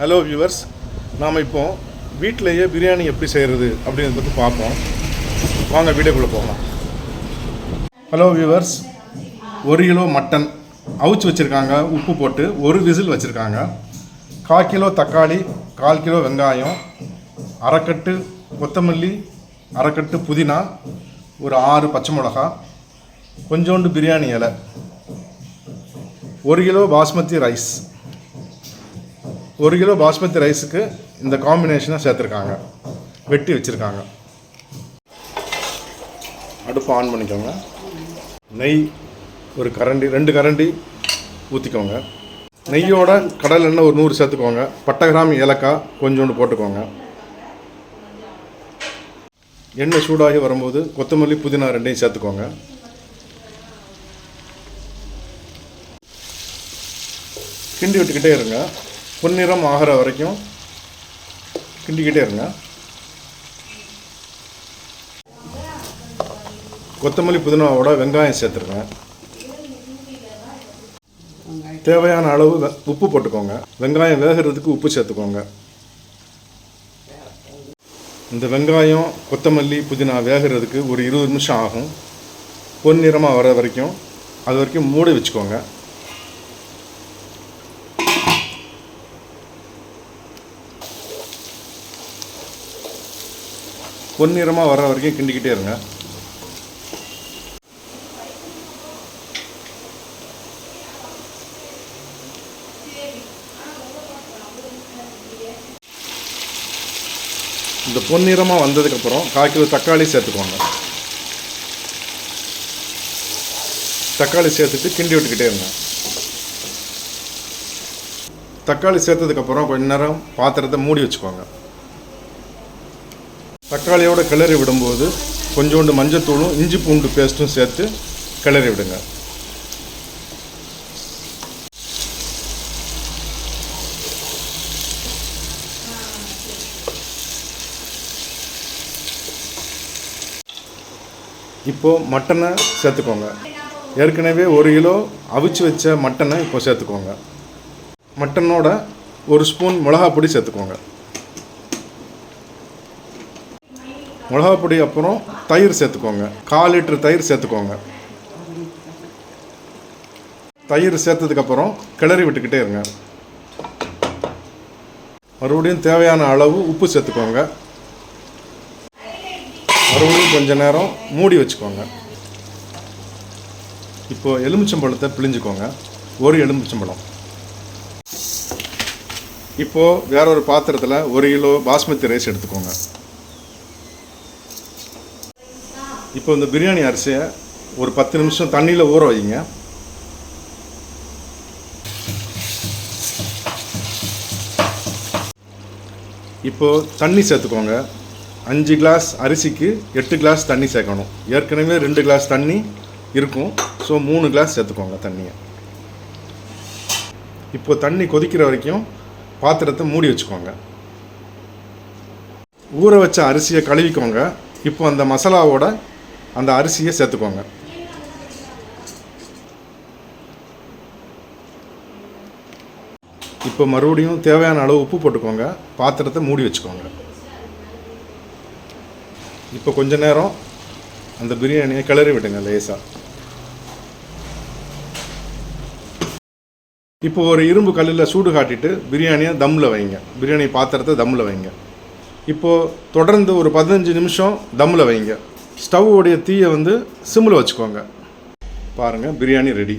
Hello viewers நாம் இப்போ வீட்டிலேயே பிரியாணி எப்படி செய்கிறது அப்படின்றத பற்றி பார்ப்போம். வாங்க வீடியோக்குள்ளே போகலாம். ஹலோ வியூவர்ஸ் ஒரு கிலோ மட்டன் அவிச்சு வச்சுருக்காங்க. உப்பு போட்டு ஒரு விசில் வச்சுருக்காங்க. கால் கிலோ தக்காளி கால் கிலோ வெங்காயம் அரைக்கட்டு கொத்தமல்லி அரைக்கட்டு புதினா ஒரு ஆறு பச்சை மிளகா கொஞ்சோண்டு பிரியாணி இலை ஒரு கிலோ பாஸ்மதி ரைஸ். ஒரு கிலோ பாஸ்மதி ரைஸுக்கு இந்த காம்பினேஷனாக சேர்த்துருக்காங்க. வெட்டி வச்சுருக்காங்க. அடுப்பு ஆன் பண்ணிக்கோங்க. நெய் ஒரு கரண்டி ரெண்டு கரண்டி ஊற்றிக்கோங்க நெய்யோட கடல் எண்ணெய் ஒரு நூறு சேர்த்துக்கோங்க. பட்டை கிராம் ஏலக்காய் கொஞ்சோண்டு போட்டுக்கோங்க. எண்ணெய் சூடாகி வரும்போது கொத்தமல்லி புதினா ரெண்டையும் சேர்த்துக்கோங்க. கிண்டி விட்டுக்கிட்டே இருங்க. பொன்னிறம் ஆகிற வரைக்கும் கிண்டிக்கிட்டே இருங்க. கொத்தமல்லி புதினாவோட வெங்காயம் சேர்த்துருங்க தேவையான அளவு உப்பு போட்டுக்கோங்க. வெங்காயம் வேகிறதுக்கு உப்பு சேர்த்துக்கோங்க. இந்த வெங்காயம் கொத்தமல்லி புதினா வேகிறதுக்கு ஒரு இருபது நிமிஷம் ஆகும். பொன்னிறமாக வர வரைக்கும் அது வரைக்கும் மூடி வச்சுக்கோங்க. பொன்னிறமாக வர வரைக்கும் கிண்டிக்கிட்டே இருங்க. இந்த பொன்னிறமாக வந்ததுக்கப்புறம் காய்க்கிற தக்காளி சேர்த்துக்கோங்க. தக்காளி சேர்த்துட்டு கிண்டி விட்டுக்கிட்டே இருங்க. தக்காளி சேர்த்ததுக்கப்புறம் கொஞ்ச நேரம் பாத்திரத்தை மூடி வச்சுக்கோங்க. தக்காளியோட கிளறி விடும்போது கொஞ்சோண்டு மஞ்சத்தூளும் இஞ்சி பூண்டு பேஸ்ட்டும் சேர்த்து கிளறி விடுங்க. இப்போது மட்டனை சேர்த்துக்கோங்க. ஏற்கனவே ஒரு கிலோ அவிச்சு வச்ச மட்டனை இப்போ சேர்த்துக்கோங்க. மட்டனோட ஒரு ஸ்பூன் மிளகாப்பொடி சேர்த்துக்கோங்க. மிளகாப்பொடி அப்புறம் தயிர் சேர்த்துக்கோங்க. கால் லிட்டர் தயிர் சேர்த்துக்கோங்க. தயிர் சேர்த்ததுக்கப்புறம் கிளறி விட்டுக்கிட்டே இருங்க. மறுபடியும் தேவையான அளவு உப்பு சேர்த்துக்கோங்க. மறுபடியும் கொஞ்சம் நேரம் மூடி வச்சுக்கோங்க. இப்போ எலுமிச்சம்பழத்தை பிழிஞ்சுக்கோங்க. ஒரு எலுமிச்சம்பழம். இப்போ வேற ஒரு பாத்திரத்தில் ஒரு கிலோ பாஸ்மதி ரைஸ் எடுத்துக்கோங்க. இப்போ இந்த பிரியாணி அரிசியை ஒரு பத்து நிமிஷம் தண்ணியில் ஊற வைங்க. இப்போது தண்ணி சேர்த்துக்கோங்க. அஞ்சு கிளாஸ் அரிசிக்கு எட்டு கிளாஸ் தண்ணி சேர்க்கணும். ஏற்கனவே ரெண்டு கிளாஸ் தண்ணி இருக்கும். ஸோ மூணு கிளாஸ் சேர்த்துக்கோங்க தண்ணியை. இப்போ தண்ணி கொதிக்கிற வரைக்கும் பாத்திரத்தை மூடி வச்சுக்கோங்க. ஊற வச்ச அரிசியை கழுவிக்கோங்க. இப்போ அந்த மசாலாவோட அந்த அரிசியை சேர்த்துக்கோங்க. இப்போ மறுபடியும் தேவையான அளவு உப்பு போட்டுக்கோங்க. பாத்திரத்தை மூடி வச்சுக்கோங்க. இப்போ கொஞ்ச நேரம் அந்த பிரியாணியை கிளறி விடுங்க லேசாக இப்போ ஒரு இரும்பு கல்லில் சூடு காட்டிட்டு பிரியாணியை தம்மில் வைங்க. பிரியாணி பாத்திரத்தை தம்மில் வைங்க. இப்போது தொடர்ந்து ஒரு பதினஞ்சு நிமிஷம் தம்மில் வைங்க. ஸ்டவ்வுடைய தீயை வந்து சிம்மில் வச்சுக்கோங்க. பாருங்கள் பிரியாணி ரெடி